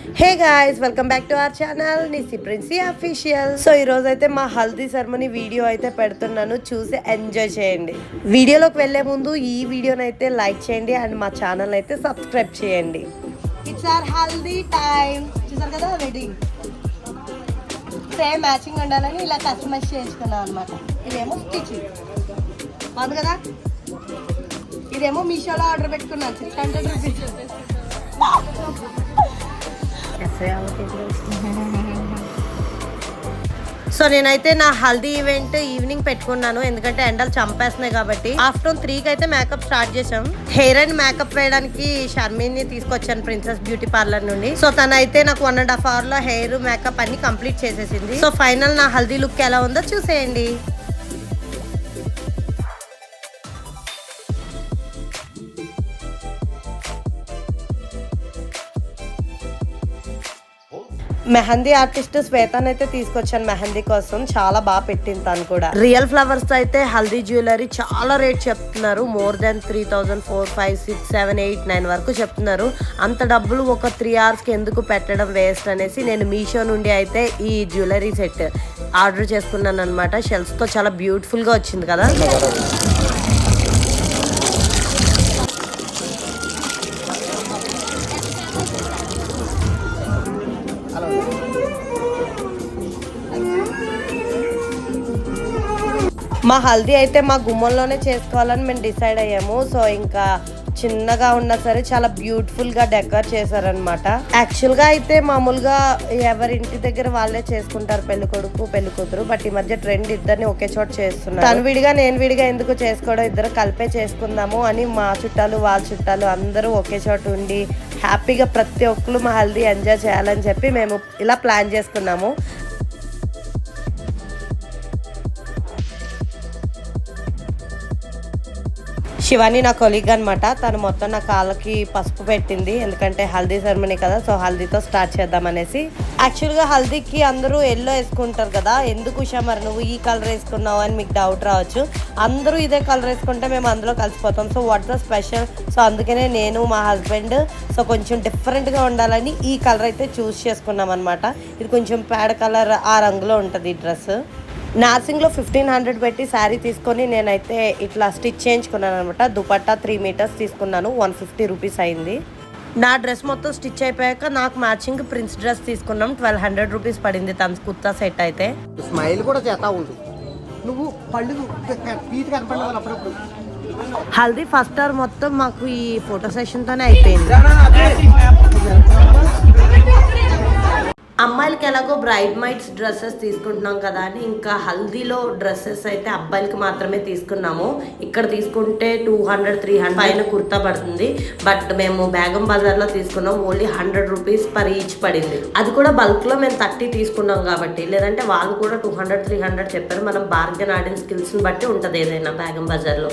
Hey guys welcome back to our channel Nisi Princy official so ఈరోజు అయితే మా haldi ceremony video అయితే పెడుతున్నాను. చూసి ఎంజాయ్ చేయండి. వీడియోలోకి వెళ్ళే ముందు ఈ వీడియోని అయితే లైక్ చేయండి అండ్ మా ఛానల్ అయితే సబ్స్క్రైబ్ చేయండి. ఇట్స్ ఆర్ హల్దీ టైం చూసారు కదా వెడ్డింగ్ సేమ్ మ్యాచింగ్ ఉండాలని ఇలా కస్టమైజ్ చేయించుకున్నాం అనమాట ఇదేమో స్టిచింగ్ బాగుంది కదా? ఇదేమో మీషోలో ఆర్డర్ పెట్టుకున్నాను. సిక్స్ హండ్రెడ్ రూపీస్ సో నేనైతే నా హల్దీ ఈవెంట్ ఈవినింగ్ పెట్టుకున్నాను. ఎందుకంటే ఎండలు చంపేస్తున్నాయి కాబట్టి. ఆఫ్టర్నూన్ త్రీకి అయితే మేకప్ స్టార్ట్ చేసాం హెయిర్ అండ్ మేకప్ వేయడానికి షర్మిని తీసుకొచ్చాను ప్రిన్సెస్ బ్యూటీ పార్లర్ నుండి. సో తనైతే నాకు వన్ అండ్ హాఫ్ అవర్లో హెయిర్ మేకప్ అన్ని కంప్లీట్ చేసేసింది. సో ఫైనల్ నా హల్దీ లుక్ ఎలా ఉందో చూసేయండి. మెహందీ ఆర్టిస్ట్ శ్వేతన్ అయితే తీసుకొచ్చాను మెహందీ కోసం. చాలా బాగా పెట్టింది తను కూడా. రియల్ ఫ్లవర్స్తో అయితే హల్దీ జ్యువెలరీ చాలా రేట్ చెప్తున్నారు. More than three thousand four five six seven eight nine వరకు చెప్తున్నారు. అంత డబ్బులు ఒక త్రీ అవర్స్కి ఎందుకు పెట్టడం వేస్ట్ అనేసి నేను మీషో నుండి అయితే ఈ జ్యువెలరీ సెట్ ఆర్డర్ చేసుకున్నాను అనమాట షెల్స్తో చాలా బ్యూటిఫుల్గా వచ్చింది కదా. మా హల్దీ అయితే మా గుమ్మంలోనే చేసుకోవాలని మేము డిసైడ్ అయ్యాము. సో ఇంకా చిన్నగా ఉన్నా సరే చాలా బ్యూటిఫుల్గా డెకర్ చేశారనమాట యాక్చువల్గా అయితే మామూలుగా ఎవరి ఇంటి దగ్గర వాళ్ళే చేసుకుంటారు పెళ్ళి కొడుకు పెళ్ళి కూతురు. బట్ ఈ మధ్య ట్రెండ్ ఇద్దరిని ఒకే చోట చేస్తున్నారు. తను విడిగా నేను విడిగా ఎందుకు చేసుకోవడం ఇద్దరు కలిపే చేసుకుందాము అని మా చుట్టాలు వాళ్ళ చుట్టాలు అందరూ ఒకే చోట ఉండి హ్యాపీగా ప్రతి ఒక్కరు మా హల్దీ ఎంజాయ్ చేయాలని చెప్పి మేము ఇలా ప్లాన్ చేసుకున్నాము. శివాని నా కొలీగ్ అనమాట తను మొత్తం నా కాళ్ళకి పసుపు పెట్టింది. ఎందుకంటే హల్దీ సెరమనీ కదా సో హల్దీతో స్టార్ట్ చేద్దాం అనేసి. యాక్చువల్గా హల్దీకి అందరూ ఎల్లో వేసుకుంటారు కదా ఎందుకు ఉషా మరి నువ్వు ఈ కలర్ వేసుకున్నావు అని మీకు డౌట్ రావచ్చు. అందరూ ఇదే కలర్ వేసుకుంటే మేము అందులో కలిసిపోతాం. So what the special so అందుకనే నేను మా హస్బెండ్ సో కొంచెం డిఫరెంట్గా ఉండాలని ఈ కలర్ అయితే చూస్ చేసుకున్నాం అనమాట ఇది కొంచెం పేడ కలర్ ఆ రంగులో ఉంటుంది ఈ డ్రెస్ నార్సింగ్లో ఫిఫ్టీన్ హండ్రెడ్ పెట్టి శారీ తీసుకొని నేనైతే ఇట్లా స్టిచ్ చేయించుకున్నాను అనమాట దుపట్టా త్రీ మీటర్స్ తీసుకున్నాను. వన్ ఫిఫ్టీ రూపీస్ అయింది. నా డ్రెస్ మొత్తం స్టిచ్ అయిపోయాక నాకు మ్యాచింగ్ ప్రిన్స్ డ్రెస్ తీసుకున్నాం. ట్వెల్వ్ హండ్రెడ్ రూపీస్ పడింది తన కుర్తా సెట్ అయితే. స్మైల్ కూడా చేస్తా ఉండు. నువ్వు పళ్ళు అప్పుడప్పుడు. హల్దీ ఫస్ట్ అవర్ మొత్తం మాకు ఈ ఫోటో సెషన్తోనే అయిపోయింది. అమ్మాయిలకి ఎలాగో బ్రైడ్ మైట్స్ డ్రెస్సెస్ తీసుకుంటున్నాం కదా అని ఇంకా హల్దీలో డ్రెస్సెస్ అయితే అబ్బాయిలకి మాత్రమే తీసుకున్నాము. ఇక్కడ తీసుకుంటే టూ హండ్రెడ్ త్రీ హండ్రెడ్ పైన కుర్తా పడుతుంది. బట్ మేము బేగం బజార్లో తీసుకున్నాం. Only hundred rupees per each పడింది. అది కూడా బల్క్లో మేము థర్టీ తీసుకున్నాం కాబట్టి లేదంటే వాళ్ళు కూడా టూ హండ్రెడ్ త్రీ హండ్రెడ్ చెప్పారు. మనం బార్గెన్ ఆడిన స్కిల్స్ని బట్టి ఉంటుంది ఏదైనా బేగం బజార్లో.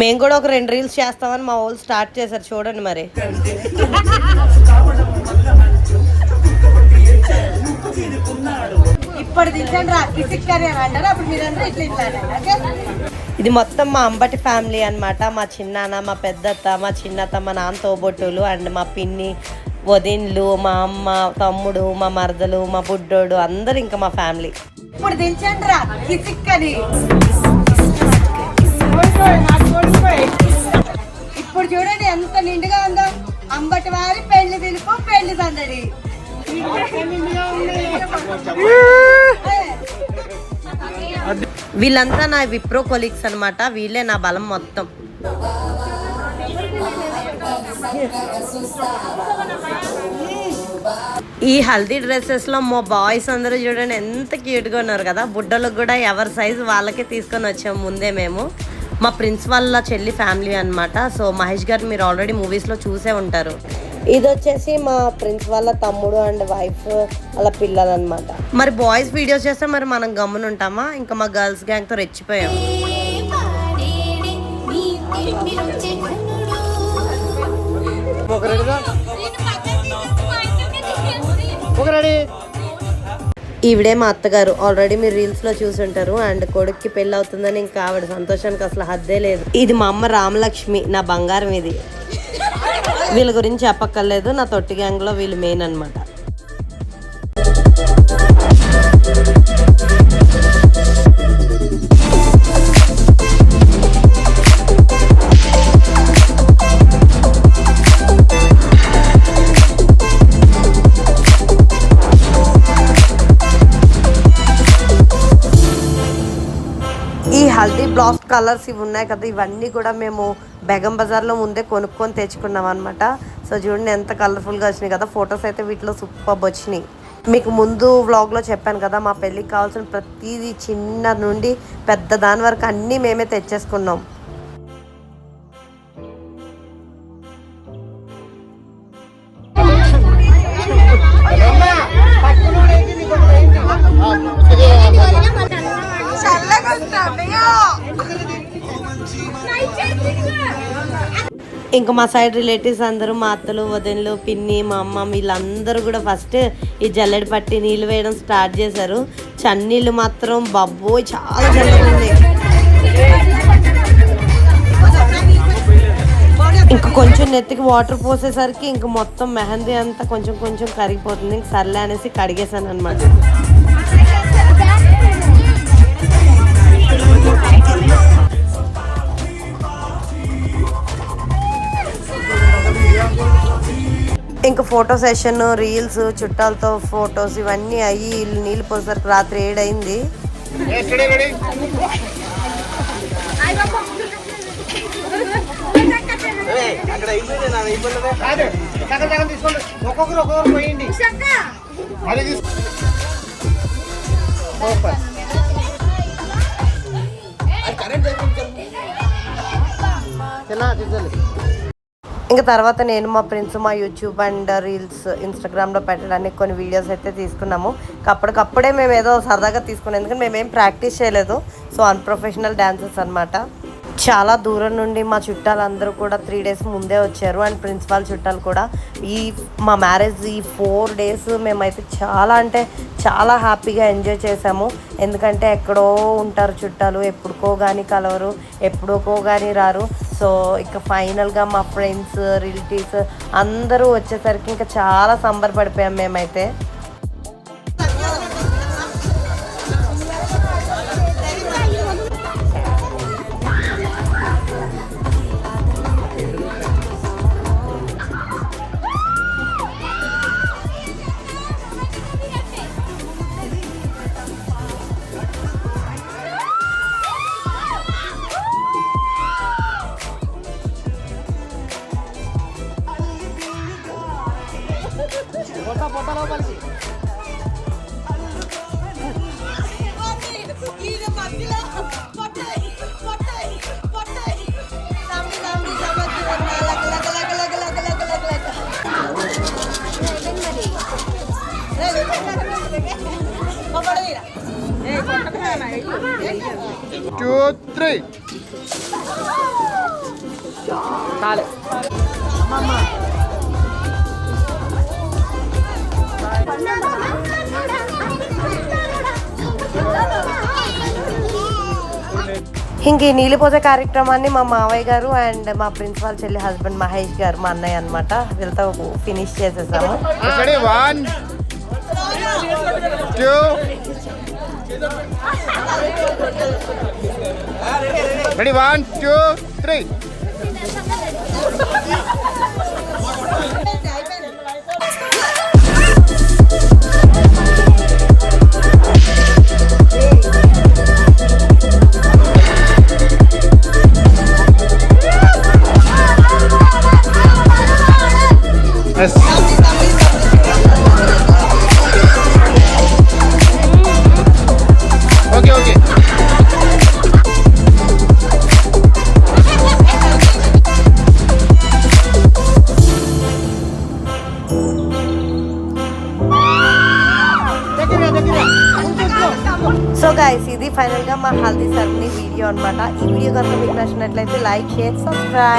మేము కూడా ఒక రెండు రీల్స్ చేస్తామని మా వాళ్ళు స్టార్ట్ చేశారు చూడండి మరి. ఇప్పుడు దించండి రా కిసిక్ కర్రీ అని అంటారు అప్పుడు మీరందరూ ఇట్లా ఇట్లా అనండి, ఓకే? ఇది మొత్తం మా అంబటి ఫ్యామిలీ అన్నమాట. మా చిన్నాన్న మా పెద్దత్త మా చిన్నత్త మా నాన్న తోబొట్టులు అండ్ మా పిన్ని వదిన్లు మా అమ్మ తమ్ముడు మా మరదలు మా బుడ్డోడు అందరు ఇంకా మా ఫ్యామిలీ ఇప్పుడు దించండి రా ఇప్పుడు చూడండి ఎంత నిండుగా ఉందో. అంబటి వారి పెళ్ళి పిలుపు పెళ్ళి సందడి. వీళ్ళంతా నా విప్రో కొలీగ్స్ అనమాట వీళ్ళే నా బలం మొత్తం. ఈ హల్దీ డ్రెస్సెస్లో మా బాయ్స్ అందరూ చూడండి ఎంత క్యూట్గా ఉన్నారు కదా. బుడ్డలకు కూడా ఎవరి సైజు వాళ్ళకే తీసుకొని వచ్చాము ముందే మేము. మా ప్రిన్స్ వాళ్ళ చెల్లి ఫ్యామిలీ అన్నమాట. సో మహేష్ గారు మీరు ఆల్రెడీ మూవీస్లో చూసే ఉంటారు. ఇది వచ్చేసి మా ప్రిన్స్ వాళ్ళ తమ్ముడు అండ్ వైఫ్ వాళ్ళ పిల్లలు అనమాట మరి బాయ్స్ వీడియోస్ చేస్తే మరి మనం గమ్మున ఉంటామా ఇంకా మా గర్ల్స్ గ్యాంగ్తో ఈవిడే మా అత్తగారు. ఆల్రెడీ మీరు రీల్స్లో చూసుంటారు. అండ్ కొడుక్కి పెళ్ళి అవుతుందని ఇంకా ఆవిడ సంతోషానికి అసలు హద్దే లేదు. ఇది మా అమ్మ రామలక్ష్మి నా బంగారం ఇది. వీళ్ళ గురించి చెప్పక్కర్లేదు. నా తొట్టి గ్యాంగ్లో వీళ్ళు మెయిన్ అనమాట సాఫ్ట్ కలర్స్ ఇవి ఉన్నాయి కదా ఇవన్నీ కూడా మేము బెగం బజార్లో ముందే కొనుక్కొని తెచ్చుకున్నాం అనమాట సో చూడండి ఎంత కలర్ఫుల్గా వచ్చినాయి కదా ఫొటోస్ అయితే వీటిలో సూపర్ వచ్చినాయి. మీకు ముందు వ్లాగ్లో చెప్పాను కదా మా పెళ్ళికి కావాల్సిన ప్రతిదీ చిన్న నుండి పెద్ద దాని వరకు అన్నీ మేమే తెచ్చేసుకున్నాం. ఇంకా మా సైడ్ రిలేటివ్స్ అందరూ మా అత్తలు వదినలు పిన్ని మా అమ్మ వీళ్ళందరూ కూడా ఫస్ట్ ఈ జల్లెడ పట్టి నీళ్ళు వేయడం స్టార్ట్ చేశారు. చన్నీళ్ళు మాత్రం బబ్బో చాలా జల్లెడ ఇంకా కొంచెం నెత్తికి వాటర్ పోసేసరికి ఇంక మొత్తం మెహందీ అంతా కొంచెం కొంచెం కరిగిపోతుంది. ఇంక సర్లే అనేసి కడిగేశాను అనమాట ఇంకా ఫోటో సెషన్ రీల్స్ చుట్టాలతో ఫొటోస్ ఇవన్నీ అయ్యి వీళ్ళు నీళ్ళు పోసేసరికి రాత్రి ఏడైంది. చిన్న తీసుకోండి ఇంకా తర్వాత నేను మా ఫ్రెండ్స్ మా యూట్యూబ్ అండ్ రీల్స్ ఇన్స్టాగ్రామ్లో పెట్టడానికి కొన్ని వీడియోస్ అయితే తీసుకున్నాము. అప్పటికప్పుడే మేము ఏదో సరదాగా తీసుకున్నాం ఎందుకంటే మేమేం ప్రాక్టీస్ చేయలేదు. సో అన్ప్రొఫెషనల్ డ్యాన్సర్స్ అన్నమాట. చాలా దూరం నుండి మా చుట్టాలందరూ కూడా త్రీ డేస్ ముందే వచ్చారు అండ్ ప్రిన్సిపాల్ చుట్టాలు కూడా. ఈ మా మ్యారేజ్ ఈ ఫోర్ డేస్ మేమైతే చాలా అంటే చాలా హ్యాపీగా ఎంజాయ్ చేసాము. ఎందుకంటే ఎక్కడో ఉంటారు చుట్టాలు ఎప్పుడుకో కానీ కలవరు ఎప్పుడుకో కానీ రారు. సో ఇక ఫైనల్గా మా ఫ్రెండ్స్ రిలేటివ్స్ అందరూ వచ్చేసరికి ఇంకా చాలా సంబరపడిపోయాం మేమైతే. టూ త్రీ చాలే ఇంక ఈ నీళ్ళు పోసే కార్యక్రమాన్ని మా మావయ్య గారు అండ్ మా ప్రిన్సిపాల్ చెల్లి హస్బెండ్ మహేష్ గారు మా అన్నయ్య అనమాట వీళ్ళతో ఫినిష్ చేసేసాము. రెడీ వన్ టూ రెడీ నచ్చినట్లయితే లైక్ షేర్ సబ్స్క్రైబ్